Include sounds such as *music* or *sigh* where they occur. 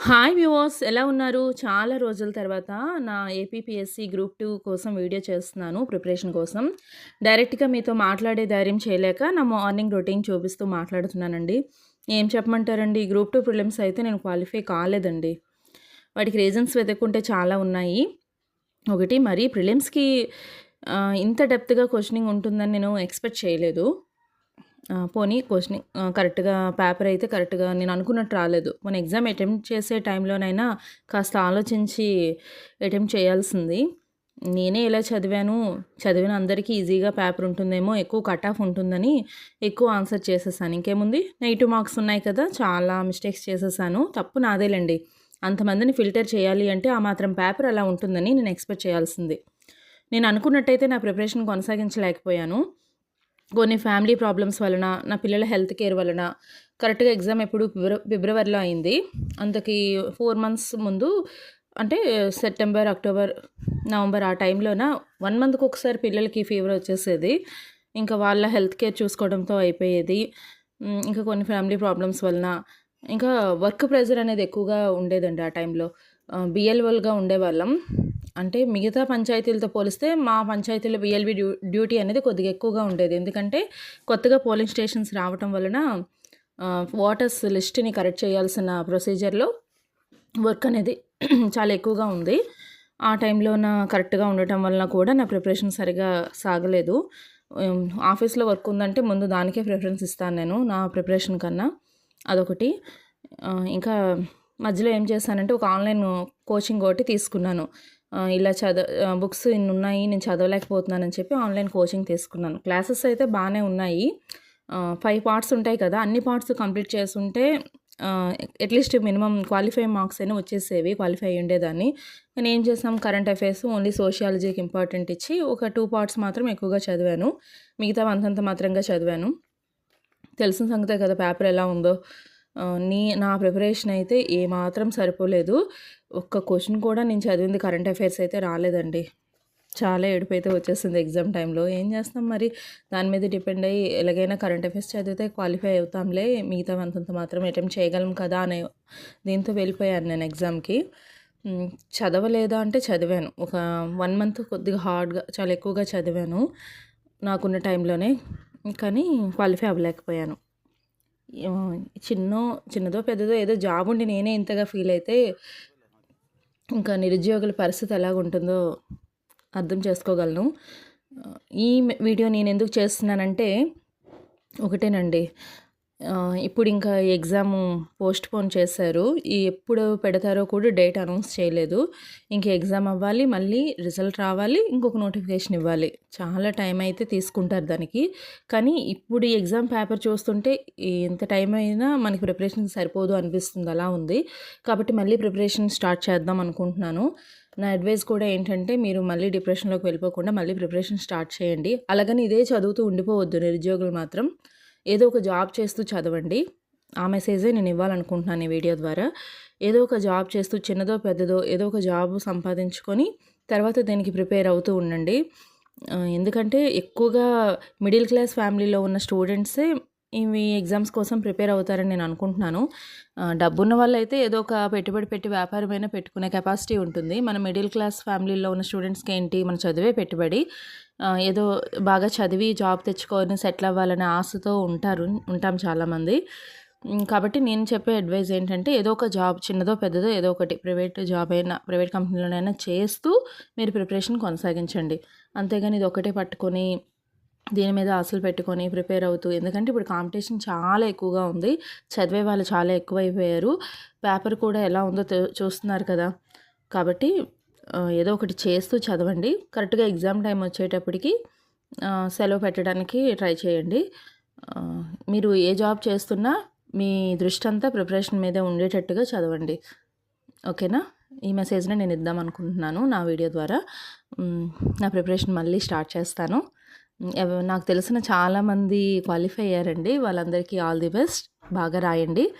Hi viewers ఎలా ఉన్నారు? చాలా రోజుల తర్వాత నా ఏపీపీఎస్సీ గ్రూప్ టూ కోసం వీడియో చేస్తున్నాను ప్రిపరేషన్ కోసం. డైరెక్ట్‌గా మీతో మాట్లాడే ధైర్యం చేయలేక నా మార్నింగ్ రొటీన్ చూపిస్తూ మాట్లాడుతున్నానండి. ఏం చెప్పమంటారండి గ్రూప్ టూ ప్రిలిమ్స్ అయితే నేను క్వాలిఫై కాలేదండి. వాటికి రీజన్స్ వెతుక్కుంటే చాలా ఉన్నాయి. ఒకటి మరి ప్రిలిమ్స్‌కి ఇంత డెప్త్‌గా క్వశ్చనింగ్ ఉంటుందని నేను ఎక్స్‌పెక్ట్ చేయలేదు. పోనీ క్వెషనింగ్ కరెక్ట్‌గా పేపర్ అయితే కరెక్ట్‌గా నేను అనుకున్నట్టు రాలేదు. మన ఎగ్జామ్ అటెంప్ట్ చేసే టైంలోనైనా కాస్త ఆలోచించి అటెంప్ట్ చేయాల్సింది. నేనే ఇలా చదివాను, చదివిన అందరికీ ఈజీగా పేపర్ ఉంటుందేమో, ఎక్కువ కట్ ఆఫ్ ఉంటుందని ఎక్కువ ఆన్సర్ చేసేసాను. ఇంకేముంది నెగిటివ్ మార్క్స్ ఉన్నాయి కదా! చాలా మిస్టేక్స్ చేసేసాను. తప్పు నాదేలెండి. అంతమందిని ఫిల్టర్ చేయాలి అంటే ఆ మాత్రం పేపర్ అలా ఉంటుందని నేను ఎక్స్‌పెక్ట్ చేయాల్సింది. నేను అనుకున్నట్టయితే నా ప్రిపరేషన్ కొనసాగించలేకపోయాను. కొన్ని ఫ్యామిలీ ప్రాబ్లమ్స్ వలన, నా పిల్లల హెల్త్ కేర్ వలన కరెక్ట్‌గా ఎగ్జామ్ ఎప్పుడు ఫిబ్ర ఫిబ్రవరిలో అయింది. అంతకి ఫోర్ మంత్స్ ముందు అంటే సెప్టెంబర్, అక్టోబర్, నవంబర్ ఆ టైంలోన వన్ మంత్‌కి ఒకసారి పిల్లలకి ఫీవర్ వచ్చేసేది. ఇంకా వాళ్ళ హెల్త్ కేర్ చూసుకోవడంతో అయిపోయేది. ఇంకా కొన్ని ఫ్యామిలీ ప్రాబ్లమ్స్ వలన ఇంకా వర్క్ ప్రెజర్ అనేది ఎక్కువగా ఉండేదండి ఆ టైంలో. బిఎల్ఓల్గా ఉండేవాళ్ళం. అంటే మిగతా పంచాయతీలతో పోలిస్తే మా పంచాయతీలో బీఎల్‌వి డ్యూ డ్యూటీ అనేది కొద్దిగా ఎక్కువగా ఉండేది. ఎందుకంటే కొత్తగా పోలింగ్ స్టేషన్స్ రావటం వలన ఓటర్స్ లిస్ట్‌ని కరెక్ట్ చేయాల్సిన ప్రొసీజర్‌లో వర్క్ అనేది *clears throat* చాలా ఎక్కువగా ఉంది. ఆ టైంలో నా కరెక్ట్‌గా ఉండటం వలన కూడా నా ప్రిపరేషన్ సరిగ్గా సాగలేదు. ఆఫీస్‌లో వర్క్ ఉందంటే ముందు దానికే ప్రిఫరెన్స్ ఇస్తాను నేను నా ప్రిపరేషన్ కన్నా. అదొకటి. ఇంకా మధ్యలో ఏం చేశానంటే ఒక ఆన్‌లైన్ కోచింగ్ ఒకటి తీసుకున్నాను. ఇలా చదవ బుక్స్ బుక్స్ ఇన్నున్నాయి నేను చదవలేకపోతున్నానని చెప్పి ఆన్‌లైన్ కోచింగ్ తీసుకున్నాను. క్లాసెస్ అయితే బాగానే ఉన్నాయి. ఫైవ్ పార్ట్స్ ఉంటాయి కదా! అన్ని పార్ట్స్ కంప్లీట్ చేసుంటే at least minimum qualify marks అయినా వచ్చేసేవి. క్వాలిఫై అయ్యుండేదాన్ని. నేను ఏం చేసాం కరెంట్ అఫైర్స్, ఓన్లీ సోషియాలజీకి ఇంపార్టెంట్ ఇచ్చి ఒక టూ పార్ట్స్ మాత్రం ఎక్కువగా చదివాను. మిగతా అంతంత మాత్రంగా చదివాను. తెలిసిన సంగతే కదా పేపర్ ఎలా ఉందో. నీ నా ప్రిపరేషన్ అయితే ఏమాత్రం సరిపోలేదు. ఒక్క క్వశ్చన్ కూడా నేను చదివింది కరెంట్ అఫైర్స్ అయితే రాలేదండి. చాలా ఏడుపు అయితే వచ్చేస్తుంది ఎగ్జామ్ టైంలో. ఏం చేస్తాం మరి దాని మీద డిపెండ్ అయ్యి ఎలాగైనా కరెంట్ అఫైర్స్ చదివితే క్వాలిఫై అవుతాంలే. మిగతా అంతంత మాత్రం అటెంప్ట్ చేయగలం కదా! అనే దీంతో వెళ్ళిపోయాను నేను ఎగ్జామ్‌కి. చదవలేదా అంటే చదివాను. ఒక వన్ మంత్ కొద్దిగా హార్డ్‌గా చాలా ఎక్కువగా చదివాను. నాకున్న టైంలోనే. కానీ క్వాలిఫై అవ్వలేకపోయాను. చిన్నో చిన్నదో పెద్దదో ఏదో జాబ్ ఉండి నేనే ఇంతగా ఫీల్ అయితే ఇంకా నిరుద్యోగుల పరిస్థితి ఎలాగుంటుందో అర్థం చేసుకోగలను. ఈ వీడియో నేను ఎందుకు చేస్తున్నానంటే ఒకటేనండి. ఇప్పుడు ఇంకా ఎగ్జామ్ పోస్ట్‌పోన్ చేశారు. ఎప్పుడు పెడతారో కూడా డేట్ అనౌన్స్ చేయలేదు. ఇంక ఎగ్జామ్ అవ్వాలి, మళ్ళీ రిజల్ట్ రావాలి, ఇంకొక నోటిఫికేషన్ ఇవ్వాలి. చాలా టైం అయితే తీసుకుంటారు దానికి. కానీ ఇప్పుడు ఎగ్జామ్ పేపర్ చూస్తుంటే ఎంత టైం అయినా మనకి ప్రిపరేషన్ సరిపోదు అనిపిస్తుంది. అలా ఉంది. కాబట్టి మళ్ళీ ప్రిపరేషన్ స్టార్ట్ చేద్దాం అనుకుంటున్నాను. నా అడ్వైస్ కూడా ఏంటంటే మీరు మళ్ళీ డిప్రెషన్‌లోకి వెళ్ళిపోకుండా మళ్ళీ ప్రిపరేషన్ స్టార్ట్ చేయండి. అలాగని ఇదే చదువుతూ ఉండిపోవద్దు నిరుద్యోగులు మాత్రం. ఏదో ఒక జాబ్ చేస్తూ చదవండి. ఆ మెసేజే నేను ఇవ్వాలనుకుంటున్నాను ఈ వీడియో ద్వారా. ఏదో ఒక జాబ్ చేస్తూ చిన్నదో, పెద్దదో ఏదో ఒక జాబ్ సంపాదించుకొని తర్వాత దీనికి ప్రిపేర్ అవుతూ ఉండండి. ఎందుకంటే ఎక్కువగా మిడిల్ క్లాస్ ఫ్యామిలీలో ఉన్న స్టూడెంట్సే ఇవి ఎగ్జామ్స్ కోసం ప్రిపేర్ అవుతారని నేను అనుకుంటున్నాను. డబ్బున్న వాళ్ళైతే ఏదో ఒక పెట్టుబడి పెట్టి వ్యాపారమైనా పెట్టుకునే కెపాసిటీ ఉంటుంది. మన మిడిల్ క్లాస్ ఫ్యామిలీలో ఉన్న స్టూడెంట్స్‌కి ఏంటి మన చదివే పెట్టుబడి. ఏదో బాగా చదివి జాబ్ తెచ్చుకొని సెటిల్ అవ్వాలనే ఆశతో ఉంటారు ఉంటాం చాలామంది. కాబట్టి నేను చెప్పే అడ్వైజ్ ఏంటంటే ఏదో ఒక జాబ్ చిన్నదో, పెద్దదో ఏదో ఒకటి ప్రైవేట్ జాబ్ అయినా ప్రైవేట్ కంపెనీలోనైనా చేస్తూ మీరు ప్రిపరేషన్ కొనసాగించండి. అంతేగాని ఒకటే పట్టుకొని దీని మీద ఆశలు పెట్టుకొని ప్రిపేర్ అవుతూ ఎందుకంటే ఇప్పుడు కాంపిటీషన్ చాలా ఎక్కువగా ఉంది. చదివే వాళ్ళు చాలా ఎక్కువైపోయారు. పేపర్ కూడా ఎలా ఉందో చూస్తున్నారు కదా! కాబట్టి ఏదో ఒకటి చేస్తూ చదవండి. కరెక్ట్‌గా ఎగ్జామ్ టైం వచ్చేటప్పటికి సెలవు పెట్టడానికి ట్రై చేయండి. మీరు ఏ జాబ్ చేస్తున్నా మీ దృష్టి అంతా ప్రిపరేషన్ మీదే ఉండేటట్టుగా చదవండి. ఓకేనా? ఈ మెసేజ్‌ని నేను ఇద్దాం అనుకుంటున్నాను నా వీడియో ద్వారా. నా ప్రిపరేషన్ మళ్ళీ స్టార్ట్ చేస్తాను. నాకు తెలిసిన చాలామంది క్వాలిఫై అయ్యారండి. వాళ్ళందరికీ ఆల్ ది బెస్ట్. బాగా రాయండి.